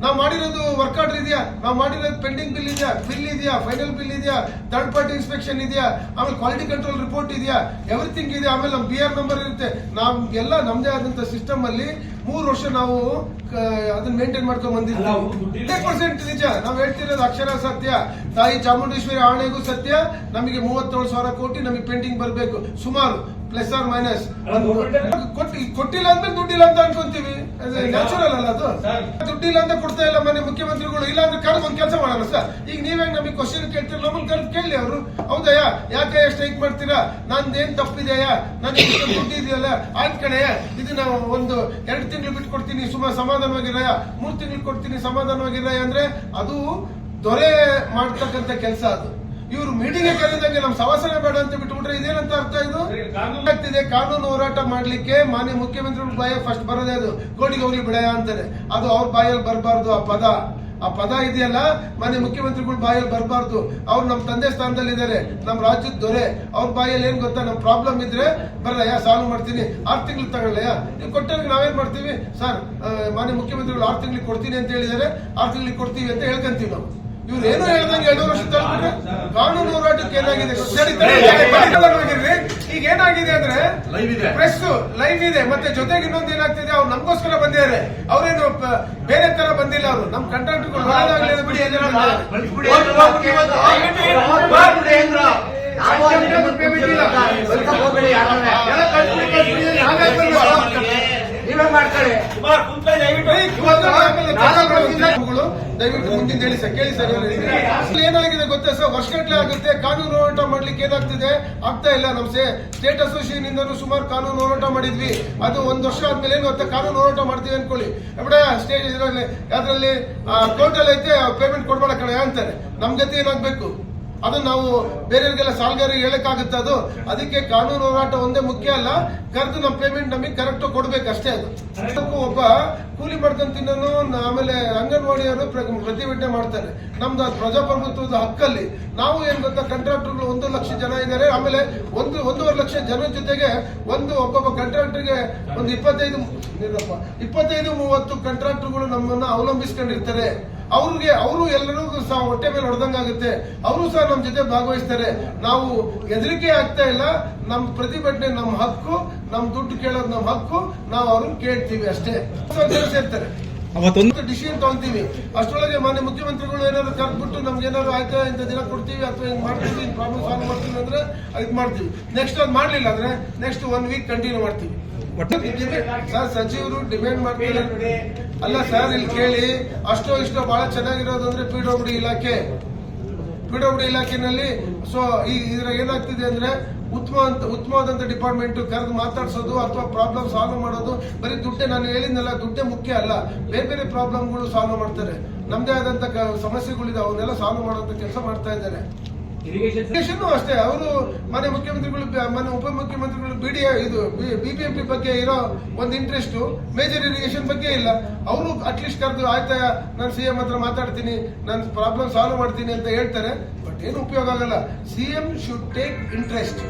ನಾವು ಮಾಡಿರೋದು ವರ್ಕ್ ಆರ್ಡರ್ ಇದೆಯಾ? ನಾವು ಮಾಡಿರೋದು ಪೆಂಡಿಂಗ್ ಬಿಲ್ ಇದೆಯಾ? ಬಿಲ್ ಇದೆಯಾ? ಫೈನಲ್ ಬಿಲ್ ಇದೆಯಾ? ಥರ್ಡ್ ಪಾರ್ಟಿ ಇನ್ಸ್ಪೆಕ್ಷನ್ ಇದೆಯಾ? ಆಮೇಲೆ ಕ್ವಾಲಿಟಿ ಕಂಟ್ರೋಲ್ ರಿಪೋರ್ಟ್ ಇದೆಯಾ? ಎವ್ರಿಥಿಂಗ್ ಇದೆ. ಆಮೇಲೆ ನಮ್ಮ ಬಿ ಆರ್ ನಂಬರ್ ಇರುತ್ತೆ. ನಾವು ಎಲ್ಲ ನಮ್ದೇ ಆದಂತ ಸಿಸ್ಟಮ್ ಅಲ್ಲಿ ಮೂರು ವರ್ಷ ನಾವು ಅದನ್ನ ಮೇಂಟೈನ್ ಮಾಡ್ಕೊಂಡ್. ಬಂದಿದ್ದೀವಿ ಪರ್ಸೆಂಟ್ ನಿಜ. ನಾವು ಹೇಳ್ತಿರೋದು ಅಕ್ಷರ ಸತ್ಯ. ತಾಯಿ ಚಾಮುಂಡೇಶ್ವರಿ ಆಣೆಗೂ ಸತ್ಯ. ನಮಗೆ ಮೂವತ್ತೇಳು ಸಾವಿರ ಕೋಟಿ ನಮಗೆ ಪೆಂಡಿಂಗ್ ಬರಬೇಕು. ಸುಮಾರು. ಪ್ಲಸ್ ಆರ್ ಮೈನಸ್ ಕೊಟ್ಟಿಲ್ಲ ಅಂದ್ರೆ? ದುಡ್ಡಿಲ್ಲ ಅಂತ ಅನ್ಕೊಂತೀವಿ. ನ್ಯಾಚುರಲ್ ಅಲ್ಲ ಅದು. ದುಡ್ಡಿಲ್ಲ ಅಂತ ಕೊಡ್ತಾ ಇಲ್ಲ ಮನೆ ಮುಖ್ಯಮಂತ್ರಿಗಳು ಇಲ್ಲ ಅಂದ್ರೆ ಕರೆದು ಒಂದ್ ಕೆಲಸ ಮಾಡೋಣ ಸರ್. ಈಗ ನೀವೇ ನಮಗೆ ಕ್ವಶನ್ ಕೇಳ್ತೀರ ನಮ್ಮನ್ನ ಕರೆದು ಕೇಳಿ ಅವರು. ಹೌದಯ್ಯ ಯಾಕೆ ಸ್ಟ್ರೈಕ್ ಮಾಡ್ತೀರಾ? ನಂದೇನ್ ತಪ್ಪಿದೆಯಾ ನನಗೆ ಇಷ್ಟು ದುಡ್ಡು ಇದೆಯಲ್ಲ? ಆಯ್ತು ಕಣಯ್ಯ ಇದು ನಾವು ಒಂದು ಎರಡು ತಿಂಗಳು ಬಿಟ್ಟು ಕೊಡ್ತೀನಿ ಸುಮಾರು ಸಮಾಧಾನವಾಗಿರಯ್ಯ. ಮೂರು ತಿಂಗಳು ಕೊಡ್ತೀನಿ ಸಮಾಧಾನವಾಗಿರಯ್ಯ ಅಂದ್ರೆ ಅದು ದೊರೆ ಮಾಡ್ತಕ್ಕಂಥ ಕೆಲಸ ಅದು. ಇವರು ಮೀಟಿಂಗ್ ಕರೆದಂಗೆ ನಮ್ ಸವಾಸನೆ ಬೇಡ ಅಂತ ಬಿಟ್ಬಿಟ್ರೆ ಇದೇನಂತ ಅರ್ಥ ಇದು? ಆಗ್ತಿದೆ ಕಾನೂನು ಹೋರಾಟ ಮಾಡ್ಲಿಕ್ಕೆ ಮಾನ್ಯ ಮುಖ್ಯಮಂತ್ರಿಗಳ ಬಾಯ ಫಸ್ಟ್ ಬರೋದೇ ಅದು. ಕೋಟಿಗೆ ಹೋಗ್ಲಿ ಬಿಡಯ ಅಂತಾರೆ. ಅದು ಅವ್ರ ಬಾಯಲ್ಲಿ ಬರಬಾರ್ದು ಆ ಪದ. ಆ ಪದ ಇದೆಯಲ್ಲ ಮಾನ್ಯ ಮುಖ್ಯಮಂತ್ರಿಗಳ ಬಾಯಲ್ಲಿ ಬರಬಾರ್ದು. ಅವ್ರು ನಮ್ಮ ತಂದೆ ಸ್ಥಾನದಲ್ಲಿ ಇದ್ದಾರೆ ನಮ್ಮ ರಾಜ್ಯದ ದೊರೆ. ಅವ್ರ ಬಾಯಲ್ಲಿ ಏನ್ ಗೊತ್ತಾ ನಮ್ಮ ಪ್ರಾಬ್ಲಮ್ ಇದ್ರೆ ಯಾ ಸಾಲ್ವ್ ಮಾಡ್ತೀನಿ. ಆರ್ ತಿಂಗಳು ತಗೊಳ್ಳಯ್ಯ ನೀವು ಕೊಟ್ಟರೆ ನಾವೇನ್ ಮಾಡ್ತೀವಿ? ಸರ್ ಮಾನ್ಯ ಮುಖ್ಯಮಂತ್ರಿಗಳು ಆರು ತಿಂಗಳಿಗೆ ಕೊಡ್ತೀನಿ ಅಂತ ಹೇಳಿದ್ದಾರೆ. ಆರು ತಿಂಗಳಿಗೆ ಕೊಡ್ತೀವಿ ಅಂತ ಹೇಳ್ಕೊಂತೀವಿ ನಾವು. ಇವ್ರು ಏನು ಹೇಳ್ದಂಗೆ ಎರಡು ವರ್ಷ ತಗೊಂಡ್ರೆ ಕಾನೂನು ಹೋರಾಟಕ್ಕೆ ಏನಾಗಿದೆ? ಈಗ ಏನಾಗಿದೆ ಅಂದ್ರೆ ಪ್ರೆಸ್ ಲೈವ್ ಇದೆ. ಮತ್ತೆ ಜೊತೆಗೆ ಇನ್ನೊಂದು ಏನಾಗ್ತಿದೆ? ಅವ್ರು ನಮ್ಗೋಸ್ಕರ ಬಂದಿದ್ದಾರೆ. ಅವ್ರೇನು ಬೇರೆ ತರ ಬಂದಿಲ್ಲ ಅವರು. ನಮ್ ಕಂಟ್ರಾಕ್ಟ್ ಬಿಡಿ ನೀವೇ ಮಾಡ್ಕೊಳ್ಳಿ. ದಯವಿಟ್ಟು. ಮುಂದಿನ ಹೇಳಿ ಸರ್ ಕೇಳಿ ಸರ್ ಏನಾಗಿದೆ ಗೊತ್ತಾ ಸರ್? ವರ್ಷಗಟ್ಟಲೆ ಆಗುತ್ತೆ ಕಾನೂನು ಹೋರಾಟ ಮಾಡ್ಲಿಕ್ಕೆ ಏನಾಗ್ತಿದೆ? ಆಗ್ತಾ ಇಲ್ಲ ನಮ್ ಸ್ಟೇಟ್ ಅಸೋಸಿಯೇಷನ್ ಇಂದನೂ ಸುಮಾರು ಕಾನೂನು ಹೋರಾಟ ಮಾಡಿದ್ವಿ. ಅದು ಒಂದ್ ವರ್ಷ ಆದ್ಮೇಲೆ ಏನು ಗೊತ್ತಾ? ಕಾನೂನು ಹೋರಾಟ ಮಾಡ್ತೀವಿ ಅನ್ಕೊಳ್ಳಿ. ಬಿಡ ಸ್ಟೇಟ್ ಇದರಲ್ಲಿ ಅದ್ರಲ್ಲಿ ಕೋರ್ಟ್ ಅಲ್ಲಿ ಐತೆ ಪೇಮೆಂಟ್ ಕೊಡ್ಬೇಡ ಕಣ ಅಂತಾರೆ. ನಮ್ ಜೊತೆ ಏನಾಗ್ಬೇಕು? ಅದು ನಾವು ಬೇರೆಯವರಿಗೆಲ್ಲ ಸಾಲಗಾರರಿಗೆ ಹೇಳಕ್ಕಾಗುತ್ತೆ ಅದು. ಅದಕ್ಕೆ ಕಾನೂನು ಹೋರಾಟ ಒಂದೇ ಮುಖ್ಯ ಅಲ್ಲ, ಕರೆದು ನಮ್ಮ ಪೇಮೆಂಟ್ ನಮಗೆ ಕರೆಕ್ಟ್ ಕೊಡ್ಬೇಕು ಅಷ್ಟೇ ಅದು. ಅದಕ್ಕೂ ಒಬ್ಬ ಕೂಲಿ ಮಾಡ್ಕೊಂಡು ತಿನ್ನೋನು ಆಮೇಲೆ ಅಂಗನವಾಡಿಯವರು ಪ್ರ- ಪ್ರತಿಭಟನೆ ಮಾಡ್ತಾರೆ. ನಮ್ದು ಪ್ರಜಾಪ್ರಭುತ್ವದ ಹಕ್ಕಲ್ಲಿ. ನಾವು ಏನ್ ಗೊತ್ತಾ ಕಾಂಟ್ರಾಕ್ಟರ್ಗಳು ಒಂದು ಲಕ್ಷ ಜನ ಇದ್ದಾರೆ, ಆಮೇಲೆ ಒಂದು, ಒಂದೂವರೆ ಲಕ್ಷ ಜನರ ಜೊತೆಗೆ ಒಂದು ಒಬ್ಬೊಬ್ಬ ಕಾಂಟ್ರಾಕ್ಟರ್ಗೆ ಒಂದು ಇಪ್ಪತ್ತೈದು ಇಪ್ಪತ್ತೈದು, ಮೂವತ್ತು ಕಾಂಟ್ರಾಕ್ಟರ್ಗಳು ನಮ್ಮನ್ನ ಅವಲಂಬಿಸ್ಕೊಂಡಿರ್ತಾರೆ. ಅವ್ರಿಗೆ ಅವರು ಎಲ್ಲರಿಗೂ ಸಹ ಹೊಟ್ಟೆ ಮೇಲೆ ಹೊಡೆದಂಗಾಗುತ್ತೆ ಅವರು ಸಹ ನಮ್ಮ ಜೊತೆ ಭಾಗವಹಿಸ್ತಾರೆ. ನಾವು ಹೆದರಿಕೆ ಆಗ್ತಾ ಇಲ್ಲ. ನಮ್ಮ ಪ್ರತಿಭಟನೆ ನಮ್ಮ ಹಕ್ಕು. ನಮ್ಮ ದುಡ್ಡು ಕೇಳೋದು ನಮ್ಮ ಹಕ್ಕು. ನಾವು ಅವ್ರನ್ನ ಕೇಳ್ತೀವಿ ಅಷ್ಟೇ. ಸೇರ್ತಾರೆ. ಅವತ್ತೊಂದು ಡಿಸಿಷನ್ ತಗೊಂತೀವಿ ಅಷ್ಟೊಳಗೆ ಮಾನ್ಯ ಮುಖ್ಯಮಂತ್ರಿಗಳು ಏನಾದ್ರು ಕರ್ಬಿಟ್ಟು ನಮ್ಗೆ ಏನಾದ್ರು ಆಯ್ತಾ ಇಂಥ ದಿನ ಕೊಡ್ತೀವಿ ಅಥವಾ ಹಿಂಗ್ ಮಾಡ್ತೀವಿ ಪ್ರಾಬ್ಲಮ್ ಸಾಲ್ವ್ ಮಾಡ್ತೀವಿ ಅಂದ್ರೆ ಅದ್ ಮಾಡ್ತೀವಿ. ನೆಕ್ಸ್ಟ್ ಅದ್ ಮಾಡ್ಲಿಲ್ಲ ಅಂದ್ರೆ ನೆಕ್ಸ್ಟ್ ಒನ್ ವೀಕ್ ಕಂಟಿನ್ಯೂ ಮಾಡ್ತೀವಿ. ಸರ್ ಸಚಿವರು ಡಿಮ್ಯಾಂಡ್ ಮಾಡ್ತಾರೆ. ಅಲ್ಲ ಸರ್, ಇಲ್ಲಿ ಕೇಳಿ, ಅಷ್ಟೋ ಇಷ್ಟೋ ಬಹಳ ಚೆನ್ನಾಗಿರೋದು ಅಂದ್ರೆ ಪಿ ಡಿ ಇಲಾಖೆ. ಪಿ ಡಿ ಇಲಾಖೆನಲ್ಲಿ, ಸೊ, ಈ ಇದ್ರ ಏನಾಗ್ತಿದೆ ಅಂದ್ರೆ ಉತ್ತಮ ಅಂತ ಉತ್ತಮವಾದಂತ ಡಿಪಾರ್ಟ್ಮೆಂಟ್ ಕರೆದು ಮಾತಾಡಿಸೋದು ಅಥವಾ ಪ್ರಾಬ್ಲಮ್ ಸಾಲ್ವ್ ಮಾಡೋದು, ಬರೀ ದುಡ್ಡೇ, ನಾನು ಹೇಳಿದ್ನಲ್ಲ, ದುಡ್ಡೇ ಮುಖ್ಯ ಅಲ್ಲ. ಬೇರೆ ಬೇರೆ ಪ್ರಾಬ್ಲಮ್ಗಳು ಸಾಲ್ವ್ ಮಾಡ್ತಾರೆ. ನಮ್ದೇ ಆದಂತ ಸಮಸ್ಯೆಗಳಿದೆ, ಅವನ್ನೆಲ್ಲ ಸಾಲ್ವ್ ಮಾಡುವಂತ ಕೆಲಸ ಮಾಡ್ತಾ ಇದ್ದಾರೆ. ಇರಿಗೇಷನ್ ಅಷ್ಟೇ ಅವರು ಮನೆ ಮುಖ್ಯಮಂತ್ರಿಗಳು ಬ- ಮನೆ ಉಪಮುಖ್ಯಮಂತ್ರಿಗಳು ಬಿಡಿ ಇದು ಬಿಬಿಎಂಪಿ ಬಗ್ಗೆ ಇರೋ ಒಂದು ಇಂಟ್ರೆಸ್ಟ್ ಮೇಜರ್ ಇರಿಗೇಷನ್ ಬಗ್ಗೆ ಇಲ್ಲ. ಅವರು ಅಟ್ಲೀಸ್ಟ್ ಕರೆದು ಆಯ್ತಾ ನಾನು ಸಿಎಂ ಹತ್ರ ಮಾತಾಡ್ತೀನಿ ನಾನು ಪ್ರಾಬ್ಲಮ್ ಸಾಲ್ವ್ ಮಾಡ್ತೀನಿ ಅಂತ ಹೇಳ್ತಾರೆ ಬಟ್ ಏನು ಉಪಯೋಗ ಆಗಲ್ಲ. CM should take interest